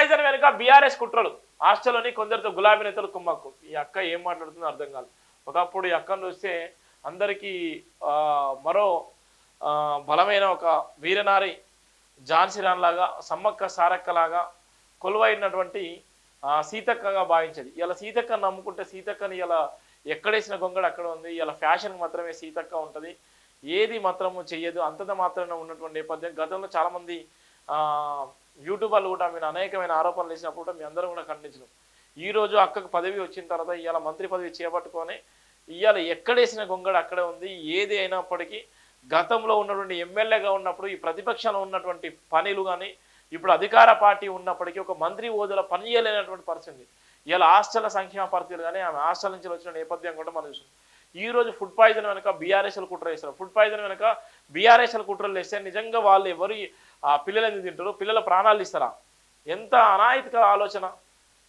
Poison వెనుక BRS కుట్రలు. హాస్టల్లోని కొందరితో గులాబీ నేతలు కుమ్మక్కు ఈ అక్క ఏం మాట్లాడుతుందో అర్థం కాదు ఒకప్పుడు ఈ అక్కను చూస్తే అందరికీ ఆ, మరో ఆ, బలమైన ఒక వీరనారి ఝాన్సీ లాగా సమ్మక్క సారక్క లాగా కొలువైనటువంటి సీతక్కగా భావించేది. ఇలా సీతక్కను నమ్ముకుంటే సీతక్కని ఇలా ఎక్కడేసిన గొంగడు అక్కడ ఉంది. ఇలా ఫ్యాషన్ మాత్రమే సీతక్క ఉంటుంది. ఏది మాత్రము చెయ్యదు. అంతత మాత్రమే ఉన్నటువంటి నేపథ్యం. గతంలో చాలామంది యూట్యూబర్లు కూడా మీరు అనేకమైన ఆరోపణలు వేసినప్పుడు కూడా మీ అందరూ కూడా ఖండించడం ఈరోజు అక్కకు పదవి వచ్చిన తర్వాత ఇవాళ మంత్రి పదవి చేపట్టుకొని ఇవాళ ఎక్కడేసిన గొంగడు అక్కడే ఉంది ఏది అయినప్పటికీ గతంలో ఉన్నటువంటి ఎమ్మెల్యేగా ఉన్నప్పుడు ఈ ప్రతిపక్షంలో ఉన్నటువంటి పనులు కానీ ఇప్పుడు అధికార పార్టీ ఉన్నప్పటికీ ఒక మంత్రి హోదాలో పనిచేయలేనటువంటి పరిస్థితి ఇలా హాస్టల్ సంక్షేమ పరిస్థితులు కానీ ఆమె హాస్టల్ నుంచి వచ్చిన నేపథ్యం కూడా మనం చూసాం ఈ రోజు ఫుడ్ పాయిజన్ వెనక బీఆర్ఎస్ఎల్ కుట్ర వేస్తారు ఫుడ్ పాయిజన్ వెనక బీఆర్ఎస్ఎల్ కుట్రలు వేస్తే నిజంగా వాళ్ళు ఎవరు ఆ పిల్లలు ఎందుకు తింటారు? పిల్లల ప్రాణాలు ఇస్తారా ఎంత అనాయతిక ఆలోచన.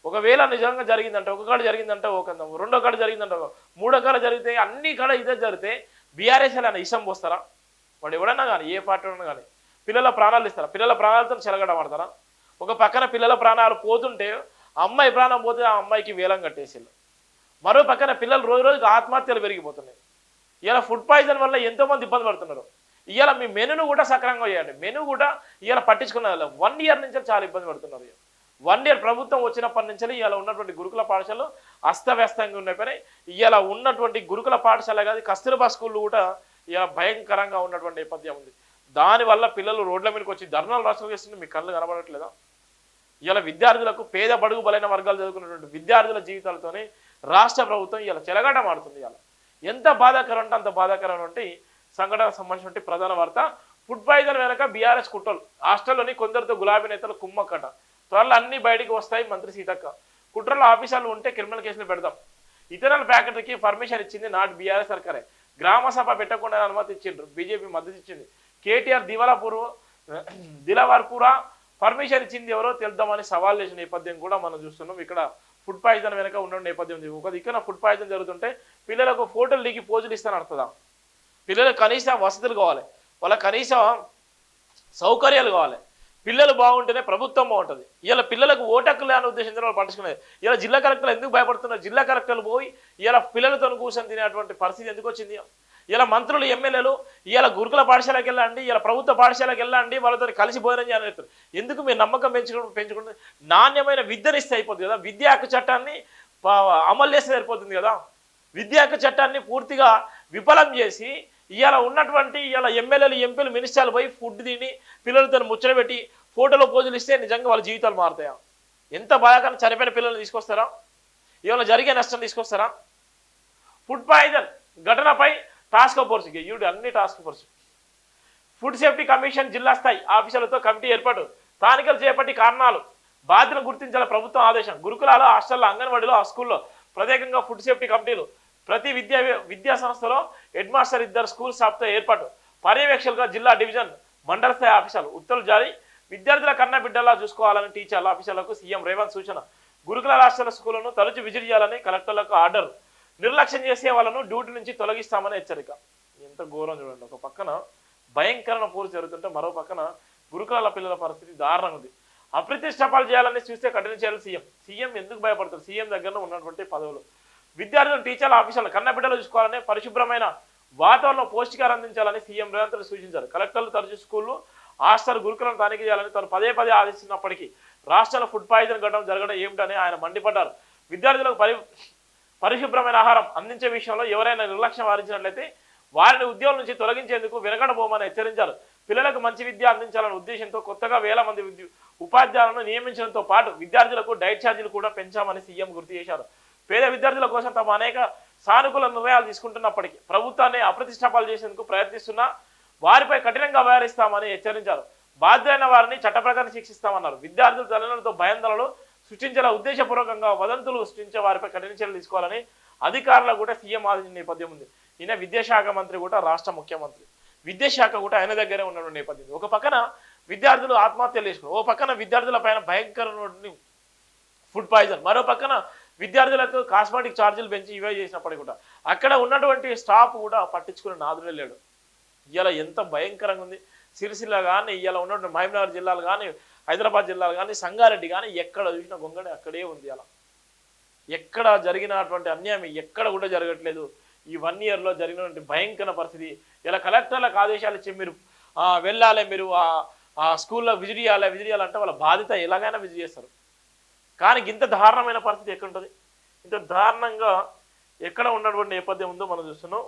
ఒకవేళ నిజంగా జరిగిందంటే ఒక కాడ జరిగిందంటే ఒక రెండో కాడ జరిగిందంటే మూడో కాడ జరిగితే అన్ని కాడ ఇదే జరిగితే బీఆర్ఎస్ అని ఇష్టం పోస్తారా? వాడు ఎవడన్నా కానీ ఏ పార్టీ ఉన్నా కానీ పిల్లల ప్రాణాలు ఇస్తారా పిల్లల ప్రాణాలతో చెలగడబడతారా ఒక పక్కన పిల్లల ప్రాణాలు పోతుంటే అమ్మాయి ప్రాణం పోతే ఆ అమ్మాయికి వేలం కట్టేసిళ్ళు. మరో పక్కన పిల్లలు రోజు రోజుకి ఆత్మహత్యలు పెరిగిపోతున్నాయి. ఇలా ఫుడ్ పాయిజన్ వల్ల ఎంతోమంది ఇబ్బంది పడుతున్నారు. ఇవాళ మీ మెనూను కూడా సక్రమంగా చేయండి. మెను కూడా ఇవాళ పట్టించుకున్న వన్ ఇయర్ నుంచి చాలా ఇబ్బంది పడుతున్నారు వన్ ఇయర్ ప్రభుత్వం వచ్చినప్పటి నుంచి ఇవాళ ఉన్నటువంటి గురుకుల పాఠశాలలు అస్తవ్యస్తంగా ఉన్నాయి. ఇవాళ ఉన్నటువంటి గురుకుల పాఠశాల కాదు కస్తూర్బా స్కూళ్ళు కూడా ఇవాళ భయంకరంగా ఉన్నటువంటి నేపథ్యం ఉంది. దానివల్ల పిల్లలు రోడ్ల మీదకి వచ్చి ధర్నాలు రాష్ట్రం చేస్తుంటే మీ కళ్ళు కనబడట్లేదా? ఇలా విద్యార్థులకు పేద బడుగు బలైన వర్గాలు చదువుకున్నటువంటి విద్యార్థుల జీవితాలతోనే రాష్ట్ర ప్రభుత్వం ఇలా చెలగాట మారుతుంది ఇలా ఎంత బాధాకరం అంటే అంత బాధాకరం అంటే సంఘటనకు సంబంధించినటువంటి ప్రధాన వార్త. ఫుడ్ పాయిజన్ వెనక బీఆర్ఎస్ కుట్రలు. హాస్టల్లోని కొందరితో గులాబీ నేతలు కుమ్మక్కట. త్వరలో అన్ని బయటికి వస్తాయి మంత్రి సీతక్క. కుట్రల ఆఫీసర్లు ఉంటే క్రిమినల్ కేసులు పెడతాం ఇథనాల్ ప్యాకెట్కి పర్మిషన్ ఇచ్చింది నాటి బీఆర్ఎస్ సర్కారే. గ్రామ సభ పెట్టకుండా అనుమతి ఇచ్చిండ్రు. బీజేపీ మద్దతు ఇచ్చింది. కేటీఆర్ దివాలాపూర్ దిలవార్పురా పర్మిషన్ ఇచ్చింది ఎవరో తెలుద్దామని సవాల్ చేసిన నేపథ్యం కూడా మనం చూస్తున్నాం. ఇక్కడ ఫుడ్ పాయిజన్ వెనక ఉన్న నేపథ్యం ఒక దిక్కున ఫుడ్ పాయిజన్ జరుగుతుంటే పిల్లలకు ఫోటోలు దిగి పోజులు ఇస్తాను అర్థదా పిల్లలకు కనీసం వసతులు కావాలి. వాళ్ళ కనీసం సౌకర్యాలు కావాలి. పిల్లలు బాగుంటేనే ప్రభుత్వం బాగుంటుంది. ఇలా పిల్లలకు ఓటక్కులే లేని ఉద్దేశంతో వాళ్ళు పట్టించుకునేది ఇలా జిల్లా కలెక్టర్లు ఎందుకు భయపడుతున్నారు? జిల్లా కలెక్టర్లు పోయి ఇలా పిల్లలతో కూర్చొని తినేటువంటి పరిస్థితి ఎందుకు వచ్చింది? ఇలా మంత్రులు ఎమ్మెల్యేలు ఇలా గురుకుల పాఠశాలకు వెళ్ళండి ఇలా ప్రభుత్వ పాఠశాలకు వెళ్ళండి వాళ్ళతో కలిసి భోజనం చేయాలని చెప్తారు. ఎందుకు మీరు నమ్మకం పెంచుకుంటూ పెంచుకుంటుంది నాణ్యమైన విద్యనిస్తే అయిపోతుంది కదా. విద్యా హక్కు చట్టాన్ని అమలు చేస్తే సరిపోతుంది కదా. విద్యా హక్కు చట్టాన్ని పూర్తిగా విఫలం చేసి ఇవాళ ఉన్నటువంటి ఇవాళ ఎమ్మెల్యేలు ఎంపీలు మినిస్టర్లు పోయి ఫుడ్ తిని పిల్లలతో ముచ్చటపెట్టి ఫోటోలో పోజులు ఇస్తే నిజంగా వాళ్ళ జీవితాలు మారుతాయా? ఎంత బాధాకరం చనిపోయిన పిల్లల్ని తీసుకొస్తారా? ఇవాళ జరిగే నష్టం తీసుకొస్తారా? ఫుడ్ పాయిజన్ ఘటనపై టాస్క్ ఫోర్స్ ఈవిడ అన్ని task force food safety commission జిల్లా స్థాయి ఆఫీసర్లతో కమిటీ ఏర్పాటు. స్థానికలు చేపట్టి కారణాలు బాధ్యతను గుర్తించాల ప్రభుత్వం ఆదేశం. గురుకులాలు హాస్టల్లో అంగన్వాడీలో ఆ స్కూల్లో ప్రత్యేకంగా ఫుడ్ సేఫ్టీ కమిటీలు ప్రతి విద్యా విద్యా సంస్థలో హెడ్ మాస్టర్ ఇద్దరు స్కూల్ స్టాఫ్తో ఏర్పాటు. పర్యవేక్షకులుగా జిల్లా డివిజన్ మండల స్థాయి ఆఫీసర్లు ఉత్తర్వులు జారీ. విద్యార్థుల కన్న బిడ్డలా చూసుకోవాలని టీచర్ల ఆఫీసర్లకు సీఎం రేవంత్ సూచన. గురుకుల రాష్ట్రాల స్కూళ్ళను తరచు విజిట్ చేయాలని కలెక్టర్లకు ఆర్డర్. నిర్లక్ష్యం చేసే వాళ్ళను డ్యూటీ నుంచి తొలగిస్తామని హెచ్చరిక. ఎంత ఘోరం చూడండి ఒక పక్కన భయంకరమైన పూర్తి జరుగుతుంటే మరో పక్కన గురుకులాల పిల్లల పరిస్థితి దారుణంగా ఉంది. అప్రతిష్టపాలు చేయాలని చూస్తే కఠిన చేయాలి సీఎం. సీఎం ఎందుకు భయపడతారు? సీఎం దగ్గర ఉన్నటువంటి పదవులు. విద్యార్థులు టీచర్ల ఆఫీసర్లు కన్నబిడ్డలు చూసుకోవాలని పరిశుభ్రమైన వాతావరణంలో పౌష్టికారం అందించాలని సీఎం రేవంత్ రెడ్డి సూచించారు. కలెక్టర్లు తరచు స్కూళ్ళు హాస్టల్ గురుకులను తనిఖీ చేయాలని తాను పదే పదే ఆదేశించినప్పటికీ రాష్ట్రాల ఫుడ్ పాయిజన్ ఘటన జరగడం ఏమిటని ఆయన మండిపడ్డారు. విద్యార్థులకు పరి పరిశుభ్రమైన ఆహారం అందించే విషయంలో ఎవరైనా నిర్లక్ష్యం వారించినట్లయితే వారిని ఉద్యోగం నుంచి తొలగించేందుకు వినగడబోమని హెచ్చరించారు. పిల్లలకు మంచి విద్య అందించాలనే ఉద్దేశంతో కొత్తగా వేల మంది ఉపాధ్యాయులను నియమించడంతో పాటు విద్యార్థులకు డైట్ ఛార్జీలు కూడా పెంచామని సీఎం గుర్తు చేశారు. పేద విద్యార్థుల కోసం తమ అనేక సానుకూల నిర్ణయాలు తీసుకుంటున్నప్పటికీ ప్రభుత్వాన్ని అప్రతిష్టాపాలు చేసేందుకు ప్రయత్నిస్తున్నా వారిపై కఠినంగా వ్యవహరిస్తామని హెచ్చరించారు. బాధ్యులైన వారిని చట్ట ప్రకారం శిక్షిస్తామన్నారు. విద్యార్థుల తల్లిదండ్రులతో భయాందోళనలు సృష్టించేలా ఉద్దేశపూర్వకంగా వదంతులు సృష్టించే వారిపై కఠిన చర్యలు తీసుకోవాలని అధికారులకు కూడా సీఎం ఆదేశించిన నేపథ్యం ఉంది. ఈయన విద్యాశాఖ మంత్రి కూడా రాష్ట్ర ముఖ్యమంత్రి. విద్యాశాఖ కూడా ఆయన దగ్గరే ఉన్న నేపథ్యం ఒక పక్కన విద్యార్థులు ఆత్మహత్యలు చేసుకున్నారు. ఓ పక్కన విద్యార్థుల పైన భయంకరమైన ఫుడ్ పాయిజన్. మరో పక్కన విద్యార్థులకు కాస్మెటిక్ ఛార్జీలు పెంచి ఇవే చేసినప్పటికీ కూడా అక్కడ ఉన్నటువంటి స్టాఫ్ కూడా పట్టించుకుని నాదుడే లేడు. ఇవాళ ఎంత భయంకరంగా ఉంది. సిరిసిల్ల కానీ ఇవాళ ఉన్నటువంటి మహబూబ్నగర్ జిల్లాలు కానీ హైదరాబాద్ జిల్లాలో కానీ సంగారెడ్డి కానీ ఎక్కడ చూసిన గొంగడి అక్కడే ఉంది అలా ఎక్కడ జరిగినటువంటి అన్యాయం ఎక్కడ కూడా జరగట్లేదు. ఈ వన్ ఇయర్లో జరిగినటువంటి భయంకర పరిస్థితి. ఇలా కలెక్టర్లకు ఆదేశాలు ఇచ్చి మీరు వెళ్ళాలి మీరు ఆ- ఆ స్కూల్లో విజిట్ చేయాలి విజిట్ చేయాలంటే వాళ్ళ బాధ్యత ఎలాగైనా విజిట్ చేస్తారు. కానీ ఇంత దారుణమైన పరిస్థితి ఎక్కడ ఉంటుంది ఇంత దారుణంగా ఎక్కడ ఉన్నటువంటి నేపథ్యం ఉందో మనం చూస్తున్నాం.